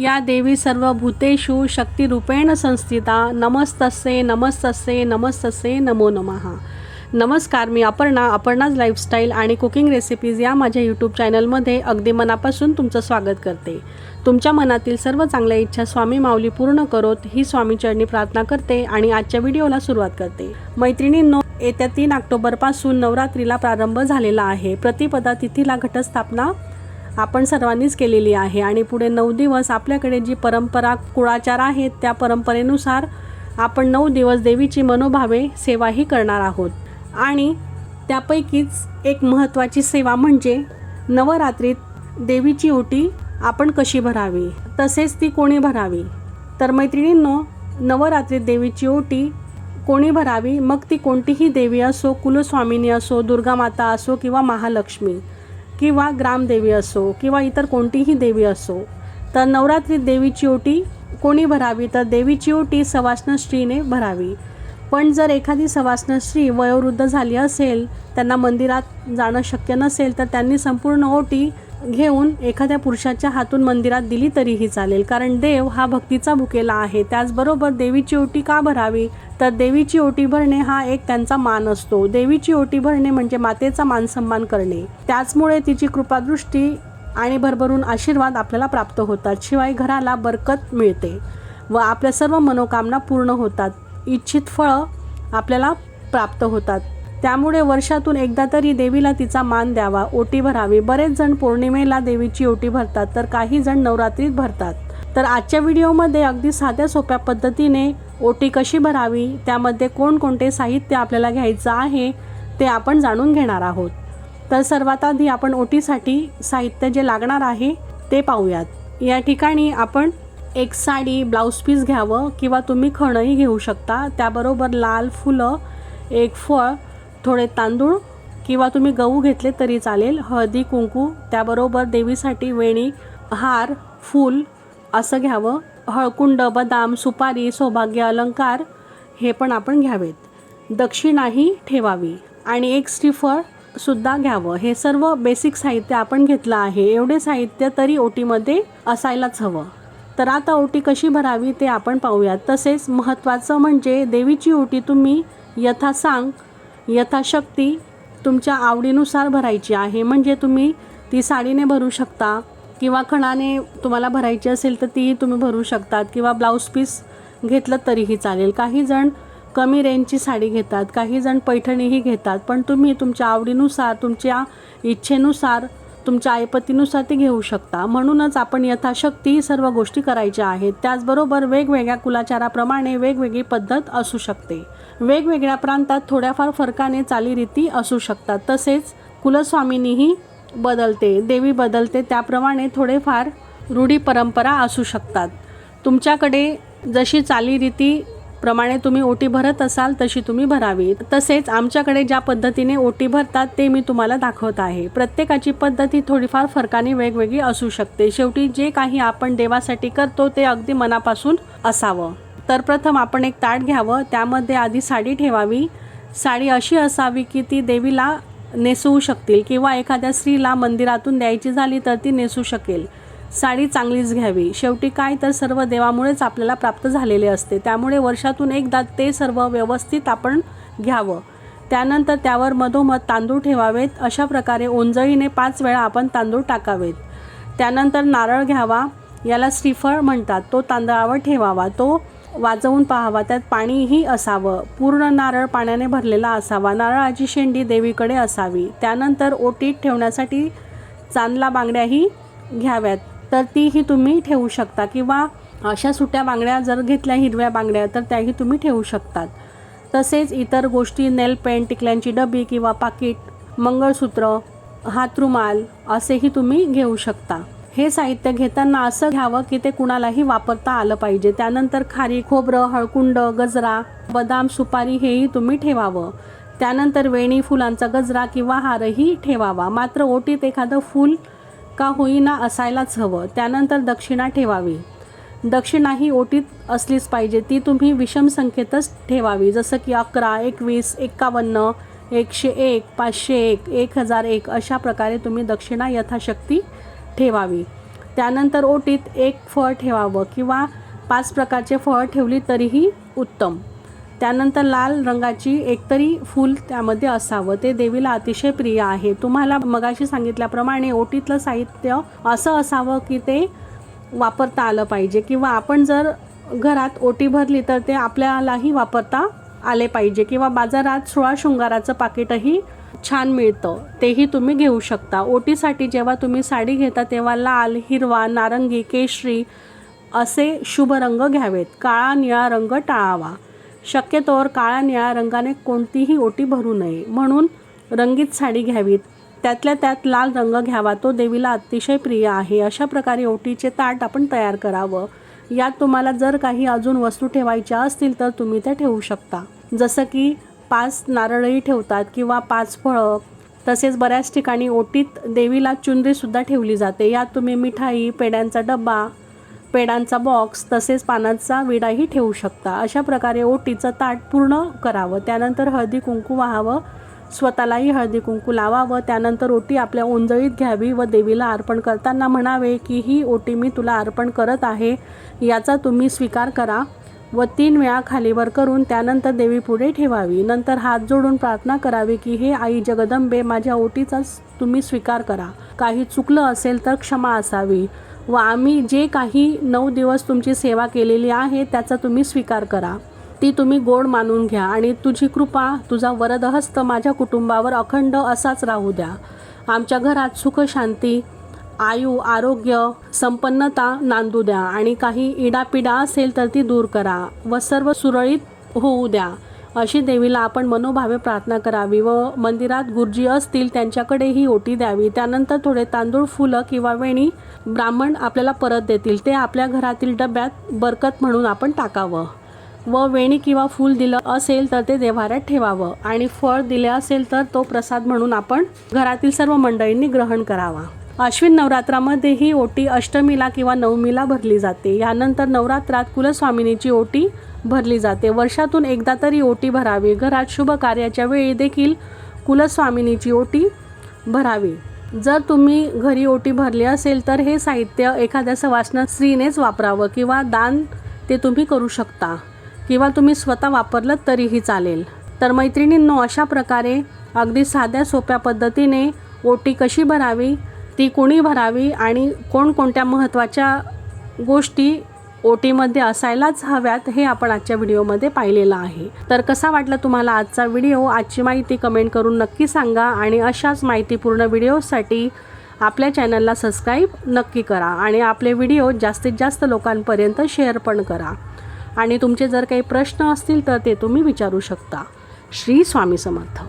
या देवी सर्व भूतेषु शक्तिरूपेण संस्थिता। नमस्तसे नमस्तसे नमस्तसे नमो नमः। नमस्कार मी अपर्णा अपर्णाज लाईफस्टाईल आणि कुकिंग रेसिपीज या माझ्या यूट्यूब चॅनलमध्ये अगदी मनापासून तुमचं स्वागत करते. तुमच्या मनातील सर्व चांगल्या इच्छा स्वामी माऊली पूर्ण करोत ही स्वामीचरणी प्रार्थना करते आणि आजच्या व्हिडिओला सुरुवात करते. मैत्रिणींनो येत्या तीन ऑक्टोबरपासून नवरात्रीला प्रारंभ झालेला आहे. प्रतिपदा तिथीला घटस्थापना आपण सर्वांनीच केलेली आहे. आणि पुढे नऊ दिवस आपल्याकडे जी परंपरा कुळाचार आहेत त्या परंपरेनुसार आपण नऊ दिवस देवीची मनोभावे सेवाही करणार आहोत. आणि त्यापैकीच एक महत्त्वाची सेवा म्हणजे नवरात्रीत देवीची ओटी आपण कशी भरावी? तसेच ती कोणी भरावी? तर मैत्रिणींनो नवरात्रीत देवीची ओटी कोणी भरावी? मग ती कोणतीही देवी असो कुलस्वामिनी असो दुर्गामाता असो किंवा महालक्ष्मी. किंवा ग्रामदेवी असो किंवा इतर कोणतीही देवी असो तर नवरात्रीत देवीची ओटी कोणी भरावी? तर देवीची ओटी सवाष्ण स्त्रीने भरावी. पण जर एखादी सवाष्ण स्त्री वयोवृद्ध झाली असेल त्यांना मंदिरात जाणं शक्य नसेल तर त्यांनी संपूर्ण ओटी घेऊन एखाद्या पुरुषाच्या हातून मंदिरात दिली तरीही चालेल. कारण देव हा भक्तीचा भुकेला आहे. त्याचबरोबर देवीची ओटी का भरावी? तर देवीची ओटी भरणे हा एक त्यांचा मान असतो. देवीची ओटी भरणे म्हणजे मातेचा मान सन्मान करणे. त्याचमुळे तिची कृपादृष्टी आणि भरभरून आशीर्वाद आपल्याला प्राप्त होतात. शिवाय घराला बरकत मिळते व आपल्या सर्व मनोकामना पूर्ण होतात. इच्छित फळं आपल्याला प्राप्त होतात. त्यामुळे वर्षातून एकदा तरी देवीला तिचा मान द्यावा ओटी भरावी. बरेच जण पौर्णिमेला देवीची ओटी भरतात तर काही जण नवरात्रीत भरतात. तर आजच्या व्हिडिओमध्ये अगदी साध्या सोप्या पद्धतीने ओटी कशी भरावी त्यामध्ये कोणकोणते साहित्य आपल्याला घ्यायचं आहे ते आपण जाणून घेणार आहोत. तर सर्वात आधी आपण ओटीसाठी साहित्य जे लागणार आहे ते पाहूयात. या ठिकाणी आपण एक साडी ब्लाऊज पीस घ्यावं किंवा तुम्ही खणंही घेऊ शकता. त्याबरोबर लाल फुलं एक फळ थोडे तांदूळ किंवा तुम्ही गहू घेतले तरी चालेल हळदी कुंकू त्याबरोबर देवीसाठी वेणी हार फूल असं घ्यावं. हळकुंड बदाम सुपारी सौभाग्य अलंकार हे पण आपण घ्यावेत. दक्षिणाही ठेवावी आणि एक श्रीफळ सुद्धा घ्यावं. हे सर्व बेसिक साहित्य आपण घेतलं आहे. एवढे साहित्य तरी ओटीमध्ये असायलाच हवं. तर आता ओटी कशी भरावी ते आपण पाहूयात. तसेच महत्त्वाचं म्हणजे देवीची ओटी तुम्ही यथासांग यथाशक्ती तुमच्या आवडीनुसार भरायची आहे. म्हणजे तुम्ही ती साडीने भरू शकता किंवा खणाने तुम्हाला भरायची असेल तर तीही तुम्ही भरू शकतात किंवा ब्लाऊज पीस घेतलं तरीही चालेल. काही जण कमी रेंजची साडी घेतात काही जण पैठणीही घेतात पण तुम्ही तुमच्या आवडीनुसार तुमच्या इच्छेनुसार तुमच्या ऐपतीनुसार ते घेऊ शकता. म्हणूनच आपण यथाशक्ती सर्व गोष्टी करायच्या आहेत. त्याचबरोबर वेगवेगळ्या कुलाचाराप्रमाणे वेगवेगळी पद्धत असू शकते. वेगवेगळ्या प्रांतात थोड्याफार फरकाने चालीरीती असू शकतात. तसेच कुलस्वामिनीही बदलते देवी बदलते त्याप्रमाणे थोडेफार रूढी परंपरा असू शकतात. तुमच्याकडे जशी चालीरीती प्रमाणे तुम्ही ओटी भरत असाल तशी तुम्ही भरावी. तसेच आमच्याकडे ज्या पद्धतीने ओटी भरतात ते मी तुम्हाला दाखवत आहे. प्रत्येकाची पद्धत ही थोडीफार फरकाने वेगवेगळी असू शकते. शेवटी जे काही आपण देवासाठी करतो ते अगदी मनापासून असावं. तर प्रथम आपण एक ताट घ्यावं. त्यामध्ये आधी साडी ठेवावी. साडी अशी असावी की ती देवीला नेसवू शकतील किंवा एखाद्या स्त्रीला मंदिरातून द्यायची झाली तर ती नेसू शकेल. साडी चांगलीच घ्यावी. शेवटी काय तर सर्व देवामुळेच आपल्याला प्राप्त झालेले असते. त्यामुळे वर्षातून एकदा ते सर्व व्यवस्थित आपण घ्यावं. त्यानंतर त्यावर मधोमध तांदूळ ठेवावेत. अशा प्रकारे ओंजळीने पाच वेळा आपण तांदूळ टाकावेत. त्यानंतर नारळ घ्यावा. याला श्रीफळ म्हणतात. तो तांदळावर ठेवावा. तो वाजवून पाहावा त्यात पाणीही असावं. पूर्ण नारळ पाण्याने भरलेला असावा. नारळाची शेंडी देवीकडे असावी. त्यानंतर ओटीत ठेवण्यासाठी चांदला बांगड्याही घ्याव्यात. तर तीही तुम्ही ठेवू शकता. किंवा अशा सुट्या बांगड्या जर घेतल्या हिरव्या बांगड्या तर त्याही तुम्ही ठेवू शकतात. तसेच इतर गोष्टी नेल पेंट टिकल्यांची डबी किंवा पाकिट मंगळसूत्र हातरुमाल असेही तुम्ही घेऊ शकता. हे साहित्य घेताना असं घ्यावं की ते कुणालाही वापरता आलं पाहिजे. त्यानंतर खारी खोबरं हळकुंड गजरा बदाम सुपारी हेही तुम्ही ठेवावं. त्यानंतर वेणी फुलांचा गजरा किंवा हारही ठेवावा. मात्र ओटीत एखादं फूल का होईना असायलाच हवं. त्यानंतर दक्षिणा ठेवावी. दक्षिणा ही ओटीत असलीच पाहिजे. ती तुम्ही विषम संख्येतच ठेवावी. जसं की अकरा एकवीस एक्कावन्न एकशे एक पाचशे एक एक हजार एक अशा प्रकारे तुम्ही दक्षिणा यथाशक्ती ठेवावी. त्यानंतर ओटीत एक फळ ठेवावं किंवा पाच प्रकारचे फळ ठेवली तरीही उत्तम. त्यानंतर लाल रंगाची एकतरी फूल त्यामध्ये असावं. ते देवीला अतिशय प्रिय आहे. तुम्हाला मगाशी सांगितल्याप्रमाणे ओटीतलं साहित्य असं असावं की ते वापरता आलं पाहिजे किंवा आपण जर घरात ओटी भरली तर ते आपल्यालाही वापरता आले पाहिजे किंवा बाजारात सोळा शृंगाराचं पाकिटही छान मिळतं. तेही तुम्ही घेऊ शकता. ओटीसाठी जेव्हा तुम्ही साडी घेता तेव्हा लाल हिरवा नारंगी केशरी असे शुभ रंग घ्यावेत. काळा निळा रंग टाळावा. शक्यतोवर काळ्या निळ्या रंगाने कोणतीही ओटी भरू नये. म्हणून रंगीत साडी घ्यावीत. त्यातल्या त्यात लाल रंग घ्यावा. तो देवीला अतिशय प्रिय आहे. अशा प्रकारे ओटीचे ताट आपण तयार करावं. यात तुम्हाला जर काही अजून वस्तू ठेवायच्या असतील तर तुम्ही त्या ठेवू शकता. जसं की पाच नारळही ठेवतात किंवा पाच फळं. तसेच बऱ्याच ठिकाणी ओटीत देवीला चुनरीसुद्धा ठेवली जाते. यात तुम्ही मिठाई पेड्यांचा डब्बा पेडांचा बॉक्स तसेच पानांचा विडाही ठेवू शकता. अशा प्रकारे ओटीचं ताट पूर्ण करावं. त्यानंतर हळदी कुंकू व्हावं. स्वतःलाही हळदी कुंकू लावावं. त्यानंतर ओटी आपल्या ओंजळीत घ्यावी व देवीला अर्पण करताना म्हणावे की ही ओटी मी तुला अर्पण करत आहे. याचा तुम्ही स्वीकार करा. व तीन वेळा खालीवर करून त्यानंतर देवी पुढे ठेवावी. नंतर हात जोडून प्रार्थना करावी की हे आई जगदंबे माझ्या ओटीचा तुम्ही स्वीकार करा. काही चुकलं असेल तर क्षमा असावी व आम्ही जे काही नऊ दिवस तुमची सेवा केलेली आहे त्याचा तुम्ही स्वीकार करा. ती तुम्ही गोड मानून घ्या आणि तुझी कृपा तुझा वरदहस्त माझ्या कुटुंबावर अखंड असाच राहू द्या. आमच्या घरात सुख शांती आयु आरोग्य संपन्नता नांदू द्या आणि काही इडापिडा असेल तर ती दूर करा व सर्व सुरळीत होऊ द्या. अशी देवीला आपण मनोभावे प्रार्थना करावी व मंदिरात गुरुजी असतील त्यांच्याकडे ही ओटी द्यावी. त्यानंतर थोडे तांदूळ फुलं किंवा वेणी ब्राह्मण आपल्याला परत देतील. ते आपल्या घरातील डब्यात बरकत म्हणून आपण टाकावं. व वेणी किंवा फूल दिलं असेल तर ते देव्हाऱ्यात ठेवावं आणि फळ दिले असेल तर तो प्रसाद म्हणून आपण घरातील सर्व मंडळींनी ग्रहण करावा. अश्विन नवरात्रामध्ये ही ओटी अष्टमीला किंवा नवमीला भरली जाते. यानंतर नवरात्रात कुलस्वामिनीची ओटी भरली जाते. वर्षातून एकदा तरी ओटी भरावी. घरात शुभ कार्याच्या वेळी देखील कुलस्वामिनीची ओटी भरावी. जर तुम्ही घरी ओटी भरली असेल तर हे साहित्य एखाद्या सवासना स्त्रीनेच वापरावं किंवा दान ते तुम्ही करू शकता. किंवा तुम्ही स्वतः वापरलं तरीही चालेल. तर मैत्रिणींनो अशा प्रकारे अगदी साध्या सोप्या पद्धतीने ओटी कशी भरावी? ती कुणी भरावी आणि कोणकोणत्या महत्त्वाच्या गोष्टी ओ टीमध्ये असायलाच हव्यात हे आपण आजच्या व्हिडिओमध्ये पाहिलेलं आहे. तर कसा वाटला तुम्हाला आजचा व्हिडिओ? आजची माहिती कमेंट करून नक्की सांगा आणि अशाच माहितीपूर्ण व्हिडिओसाठी आपल्या चॅनलला सबस्क्राईब नक्की करा आणि आपले व्हिडिओ जास्तीत जास्त लोकांपर्यंत शेअर पण करा. आणि तुमचे जर काही प्रश्न असतील तर ते तुम्ही विचारू शकता. श्री स्वामी समर्थ.